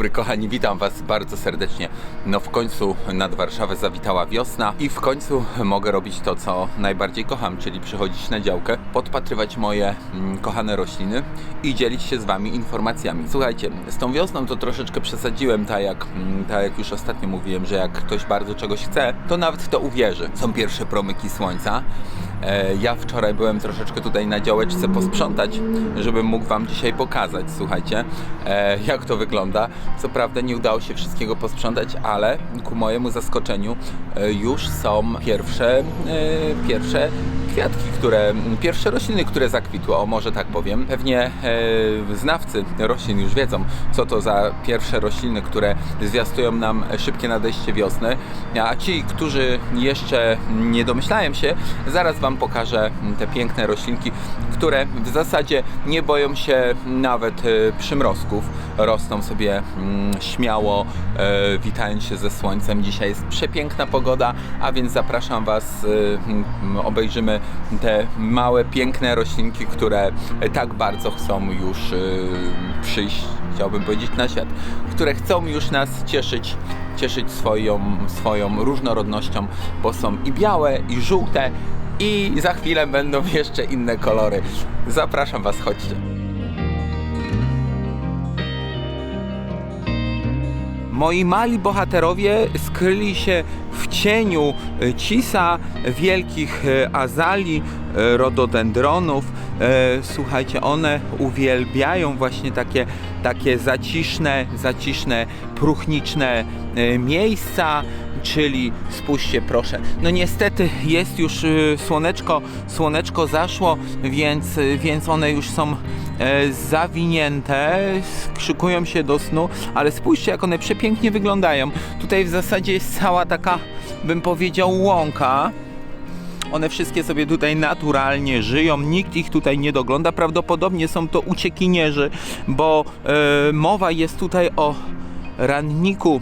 Dobry kochani, witam Was bardzo serdecznie. No w końcu nad Warszawę zawitała wiosna i w końcu mogę robić to, co najbardziej kocham, czyli przychodzić na działkę, podpatrywać moje mm, kochane rośliny i dzielić się z Wami informacjami. Słuchajcie, z tą wiosną to troszeczkę przesadziłem, tak jak, mm, tak jak już ostatnio mówiłem, że jak ktoś bardzo czegoś chce, to nawet to uwierzy. Są pierwsze promyki słońca. E, Ja wczoraj byłem troszeczkę tutaj na działeczce posprzątać, żebym mógł Wam dzisiaj pokazać, słuchajcie, e, jak to wygląda. Co prawda nie udało się wszystkiego posprzątać, ale ku mojemu zaskoczeniu e, już są pierwsze, pierwsze kwiatki, które, pierwsze rośliny, które zakwitły, o może tak powiem. Pewnie e, znawcy roślin już wiedzą, co to za pierwsze rośliny, które zwiastują nam szybkie nadejście wiosny, a ci, którzy jeszcze nie domyślają się, zaraz Wam pokażę te piękne roślinki, które w zasadzie nie boją się nawet e, przymrozków. Rosną sobie mm, śmiało, e, witając się ze słońcem. Dzisiaj jest przepiękna pogoda, a więc zapraszam Was, e, mm, obejrzymy te małe, piękne roślinki, które tak bardzo chcą już e, przyjść, chciałbym powiedzieć, na świat, które chcą już nas cieszyć cieszyć swoją, swoją różnorodnością, bo są i białe, i żółte, i za chwilę będą jeszcze inne kolory. Zapraszam Was, chodźcie. Moi mali bohaterowie skryli się w cieniu e, cisa, wielkich e, azali, e, rododendronów. Słuchajcie, one uwielbiają właśnie takie, takie zaciszne, zaciszne, próchniczne miejsca, czyli spójrzcie proszę. No niestety jest już e, słoneczko, słoneczko zaszło, więc, więc one już są e, zawinięte, skrzykują się do snu, ale spójrzcie jak one przepięknie wyglądają. Tutaj w zasadzie jest cała taka, bym powiedział, łąka. One wszystkie sobie tutaj naturalnie żyją, nikt ich tutaj nie dogląda. Prawdopodobnie są to uciekinierzy, bo e, mowa jest tutaj o ranniku.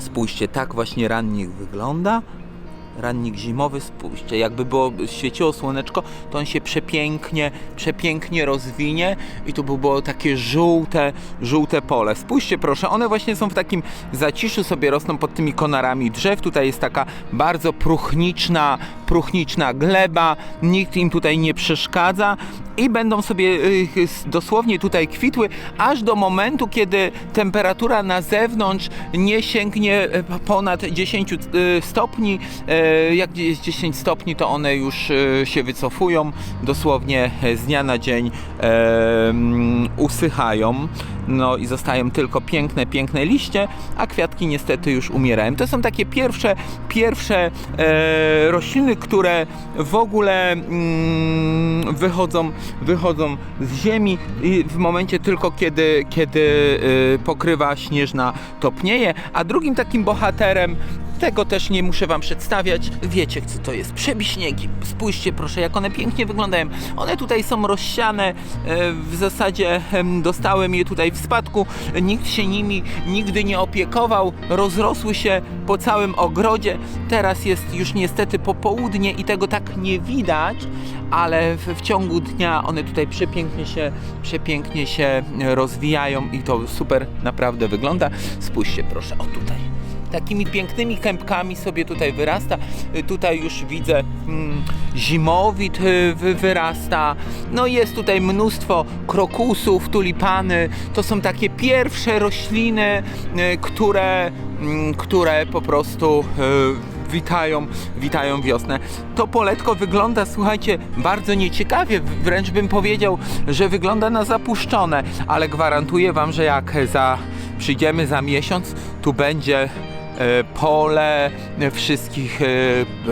Spójrzcie, tak właśnie rannik wygląda. Rannik zimowy, spójrzcie, jakby było świeciło słoneczko, to on się przepięknie, przepięknie rozwinie i tu by było takie żółte, żółte pole. Spójrzcie proszę, one właśnie są w takim zaciszu sobie rosną pod tymi konarami drzew. Tutaj jest taka bardzo próchniczna, próchniczna gleba, nikt im tutaj nie przeszkadza i będą sobie y, s- dosłownie tutaj kwitły, aż do momentu, kiedy temperatura na zewnątrz nie sięgnie e, ponad 10 y, stopni. E, Jak jest 10 stopni, to one już się wycofują, dosłownie e, z dnia na dzień e, usychają. No i zostają tylko piękne, piękne liście, a kwiatki niestety już umierają. To są takie pierwsze, pierwsze e, rośliny, które w ogóle mm, wychodzą, wychodzą z ziemi w momencie tylko kiedy, kiedy y, pokrywa śnieżna topnieje, a drugim takim bohaterem tego też nie muszę wam przedstawiać. Wiecie, co to jest. Przebiśniegi. Spójrzcie proszę, jak one pięknie wyglądają. One tutaj są rozsiane. e, W zasadzie em, dostałem je tutaj w spadku. Nikt się nimi nigdy nie opiekował. Rozrosły się po całym ogrodzie. Teraz jest już niestety popołudnie i tego tak nie widać, ale w, w ciągu dnia one tutaj przepięknie się, przepięknie się rozwijają i to super naprawdę wygląda. Spójrzcie proszę, o tutaj takimi pięknymi kępkami sobie tutaj wyrasta. Y, Tutaj już widzę mm, zimowit y, wy, wyrasta. No jest tutaj mnóstwo krokusów, tulipany. To są takie pierwsze rośliny, y, które, mm, które po prostu witają, witają wiosnę. To poletko wygląda, słuchajcie, bardzo nieciekawie, wręcz bym powiedział, że wygląda na zapuszczone, ale gwarantuję wam, że jak za przyjdziemy za miesiąc, tu będzie pole wszystkich e,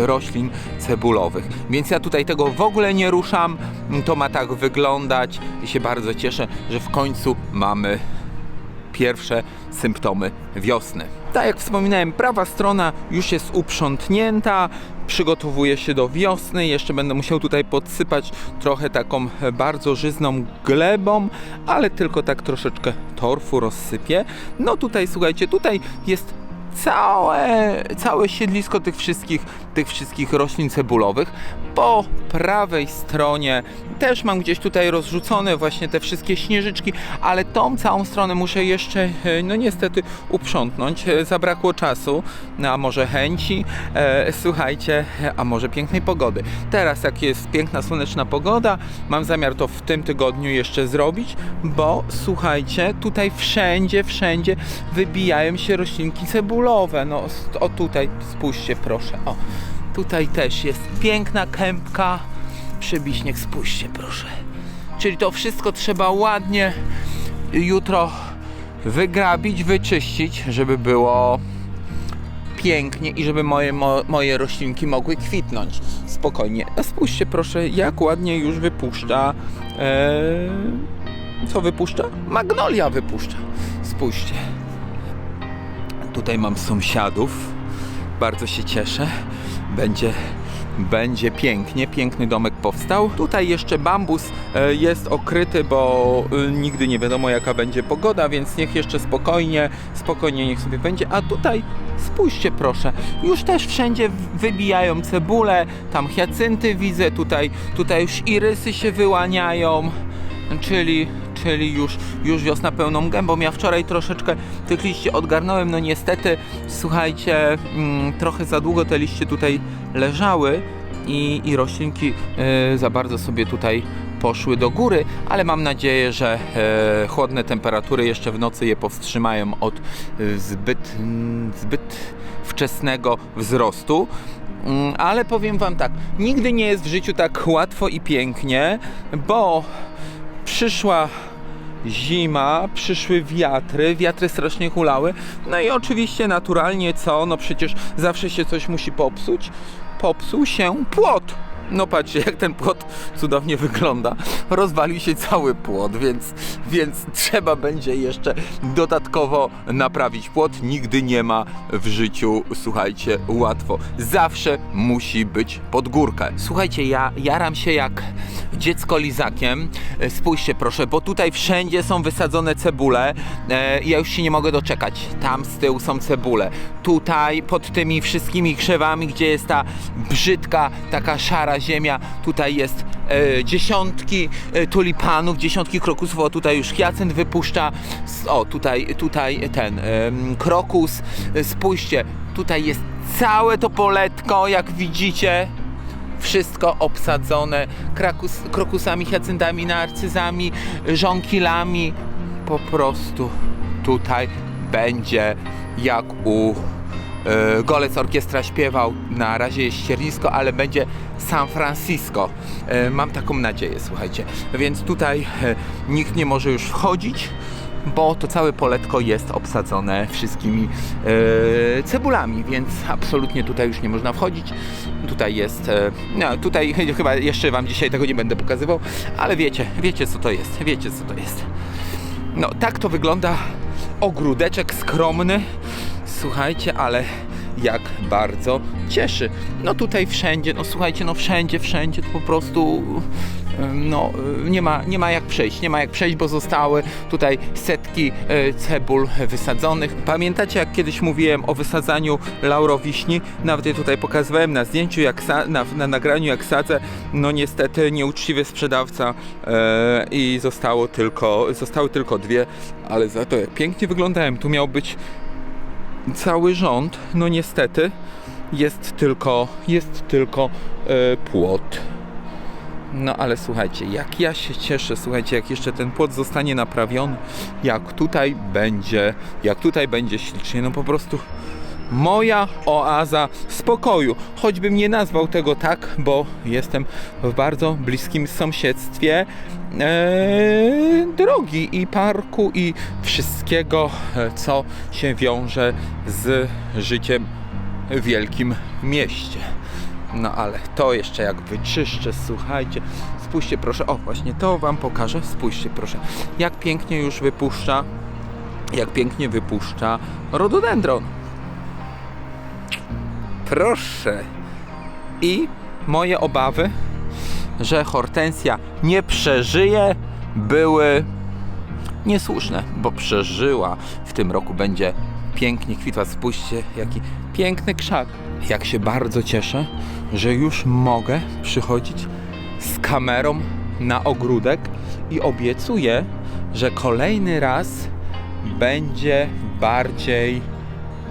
roślin cebulowych. Więc ja tutaj tego w ogóle nie ruszam. To ma tak wyglądać i się bardzo cieszę, że w końcu mamy pierwsze symptomy wiosny. Tak jak wspominałem, prawa strona już jest uprzątnięta, przygotowuje się do wiosny. Jeszcze będę musiał tutaj podsypać trochę taką bardzo żyzną glebą, ale tylko tak troszeczkę torfu rozsypię. No tutaj słuchajcie, tutaj jest całe, całe siedlisko tych wszystkich, tych wszystkich roślin cebulowych. Po prawej stronie też mam gdzieś tutaj rozrzucone właśnie te wszystkie śnieżyczki, ale tą całą stronę muszę jeszcze, e, no niestety, uprzątnąć. E, Zabrakło czasu, no, a może chęci, e, słuchajcie, a może pięknej pogody. Teraz, jak jest piękna, słoneczna pogoda, mam zamiar to w tym tygodniu jeszcze zrobić, bo słuchajcie, tutaj wszędzie, wszędzie wybijają się roślinki cebulowe. No, o tutaj, spójrzcie proszę, o. Tutaj też jest piękna kępka. Przebiśnieg, spójrzcie proszę. Czyli to wszystko trzeba ładnie jutro wygrabić, wyczyścić, żeby było pięknie i żeby moje, mo, moje roślinki mogły kwitnąć spokojnie. A spójrzcie proszę, jak ładnie już wypuszcza. E, co wypuszcza? Magnolia wypuszcza. Spójrzcie. Tutaj mam sąsiadów. Bardzo się cieszę. Będzie będzie pięknie, piękny domek powstał. Tutaj jeszcze bambus e, jest okryty, bo e, nigdy nie wiadomo jaka będzie pogoda, więc niech jeszcze spokojnie, spokojnie niech sobie będzie. A tutaj spójrzcie proszę, już też wszędzie wybijają cebule, tam hiacynty widzę, tutaj, tutaj już irysy się wyłaniają, czyli czyli już, już wiosna pełną gębą. Ja wczoraj troszeczkę tych liści odgarnąłem, no niestety, słuchajcie, mm, trochę za długo te liście tutaj leżały i, i roślinki e, za bardzo sobie tutaj poszły do góry, ale mam nadzieję, że e, chłodne temperatury jeszcze w nocy je powstrzymają od e, zbyt, mm, zbyt wczesnego wzrostu. Mm, Ale powiem Wam tak, nigdy nie jest w życiu tak łatwo i pięknie, bo przyszła zima, przyszły wiatry, wiatry strasznie hulały. No i oczywiście naturalnie co? No przecież zawsze się coś musi popsuć. Popsuł się płot. No patrzcie, jak ten płot cudownie wygląda. Rozwalił się cały płot, więc, więc trzeba będzie jeszcze dodatkowo naprawić płot. Nigdy nie ma w życiu, słuchajcie, łatwo. Zawsze musi być pod górkę. Słuchajcie, ja jaram się jak dziecko lizakiem. E, Spójrzcie proszę, bo tutaj wszędzie są wysadzone cebule. E, Ja już się nie mogę doczekać. Tam z tyłu są cebule. Tutaj pod tymi wszystkimi krzewami, gdzie jest ta brzydka, taka szara ziemia, tutaj jest e, dziesiątki e, tulipanów, dziesiątki krokusów. O, tutaj już hiacynt wypuszcza. O, tutaj, tutaj ten em, krokus. E, Spójrzcie, tutaj jest całe to poletko, jak widzicie wszystko obsadzone krakus, krokusami, hiacyntami, narcyzami, żonkilami. Po prostu tutaj będzie jak u e, Golec Orkiestra śpiewał. Na razie jest ściernisko, ale będzie San Francisco. E, mam taką nadzieję, słuchajcie. Więc tutaj e, nikt nie może już wchodzić bo to całe poletko jest obsadzone wszystkimi e, cebulami, więc absolutnie tutaj już nie można wchodzić. Tutaj jest, e, no tutaj chyba jeszcze Wam dzisiaj tego nie będę pokazywał, ale wiecie, wiecie co to jest, wiecie co to jest. No tak to wygląda ogródeczek skromny, słuchajcie, ale jak bardzo cieszy. No tutaj wszędzie, no słuchajcie, no wszędzie, wszędzie to po prostu no nie ma, nie ma jak przejść, nie ma jak przejść, bo zostały tutaj setki y, cebul wysadzonych. Pamiętacie jak kiedyś mówiłem o wysadzaniu laurowiśni? Nawet je tutaj pokazywałem na zdjęciu, jak na, na nagraniu jak sadzę. No niestety nieuczciwy sprzedawca e, i zostało tylko, zostały tylko dwie, ale za to jak pięknie wyglądałem. Tu miał być cały rząd, no niestety jest tylko, jest tylko e, płot. No ale słuchajcie, jak ja się cieszę, słuchajcie, jak jeszcze ten płot zostanie naprawiony, jak tutaj będzie, jak tutaj będzie ślicznie, no po prostu moja oaza spokoju. Choćbym nie nazwał tego tak, bo jestem w bardzo bliskim sąsiedztwie e, drogi i parku i wszystkiego, e, co się wiąże z życiem w wielkim mieście. No ale to jeszcze jak wyczyszczę, słuchajcie. Spójrzcie proszę, o właśnie to wam pokażę. Spójrzcie proszę, jak pięknie już wypuszcza, jak pięknie wypuszcza rododendron. Proszę. I moje obawy, że hortensja nie przeżyje, były niesłuszne, bo przeżyła. W tym roku będzie pięknie kwitła. Spójrzcie, jaki piękny krzak. Jak się bardzo cieszę, że już mogę przychodzić z kamerą na ogródek i obiecuję, że kolejny raz będzie bardziej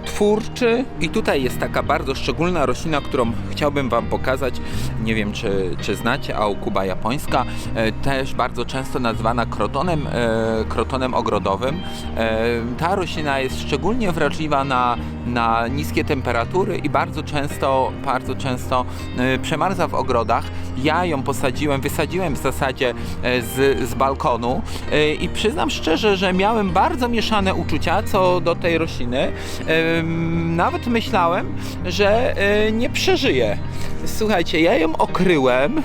twórczy. I tutaj jest taka bardzo szczególna roślina, którą chciałbym Wam pokazać. Nie wiem, czy, czy znacie, aukuba japońska, e, też bardzo często nazywana krotonem, e, krotonem ogrodowym. E, ta roślina jest szczególnie wrażliwa na, na niskie temperatury i bardzo często, bardzo często przemarza w ogrodach. Ja ją posadziłem, wysadziłem w zasadzie z, z balkonu i przyznam szczerze, że miałem bardzo mieszane uczucia co do tej rośliny. Nawet myślałem, że e, nie przeżyję. Słuchajcie, ja ją okryłem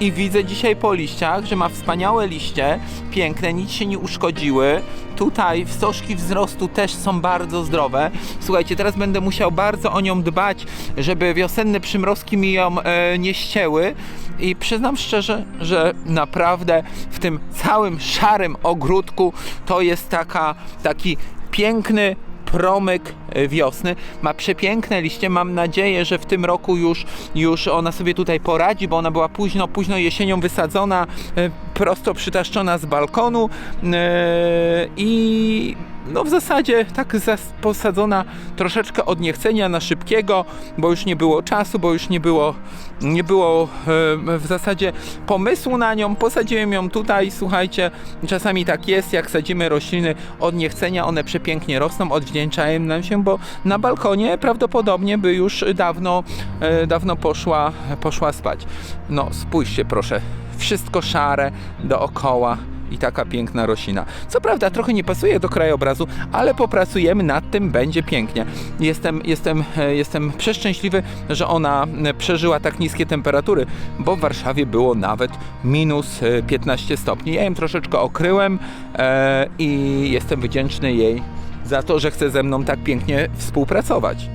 i widzę dzisiaj po liściach, że ma wspaniałe liście, piękne, nic się nie uszkodziły. Tutaj wstożki wzrostu też są bardzo zdrowe. Słuchajcie, teraz będę musiał bardzo o nią dbać, żeby wiosenne przymrozki mi ją e, nie ścięły. I przyznam szczerze, że naprawdę w tym całym szarym ogródku to jest taka, taki piękny promyk e, wiosny. Ma przepiękne liście. Mam nadzieję, że w tym roku już, już ona sobie tutaj poradzi, bo ona była późno, późno jesienią wysadzona, e, prosto przytaszczona z balkonu e, i no w zasadzie tak posadzona troszeczkę od niechcenia na szybkiego, bo już nie było czasu, bo już nie było, nie było e, w zasadzie pomysłu na nią. Posadziłem ją tutaj, słuchajcie, czasami tak jest, jak sadzimy rośliny od niechcenia, one przepięknie rosną, odwdzięczają nam się, bo na balkonie prawdopodobnie by już dawno, e, dawno poszła, poszła spać. No spójrzcie proszę, wszystko szare dookoła i taka piękna roślina. Co prawda trochę nie pasuje do krajobrazu, ale popracujemy nad tym, będzie pięknie. Jestem, jestem, e, jestem przeszczęśliwy, że ona e, przeżyła tak niskie temperatury, bo w Warszawie było nawet minus e, 15 stopni. Ja ją troszeczkę okryłem e, i jestem wdzięczny jej za to, że chce ze mną tak pięknie współpracować.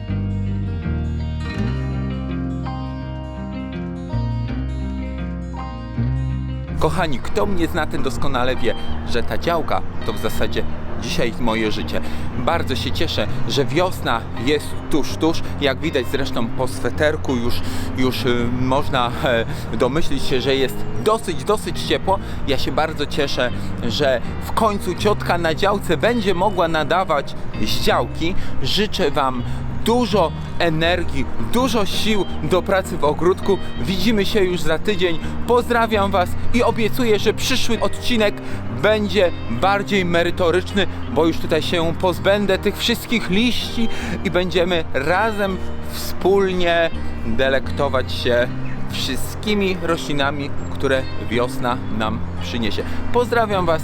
Kochani, kto mnie zna, ten doskonale wie, że ta działka to w zasadzie dzisiaj moje życie. Bardzo się cieszę, że wiosna jest tuż, tuż. Jak widać zresztą po sweterku już, już y, można e, domyślić się, że jest dosyć, dosyć ciepło. Ja się bardzo cieszę, że w końcu ciotka na działce będzie mogła nadawać z działki. Życzę Wam dużo energii, dużo sił do pracy w ogródku. Widzimy się już za tydzień. Pozdrawiam Was i obiecuję, że przyszły odcinek będzie bardziej merytoryczny, bo już tutaj się pozbędę tych wszystkich liści i będziemy razem wspólnie delektować się wszystkimi roślinami, które wiosna nam przyniesie. Pozdrawiam Was,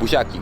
buziaki.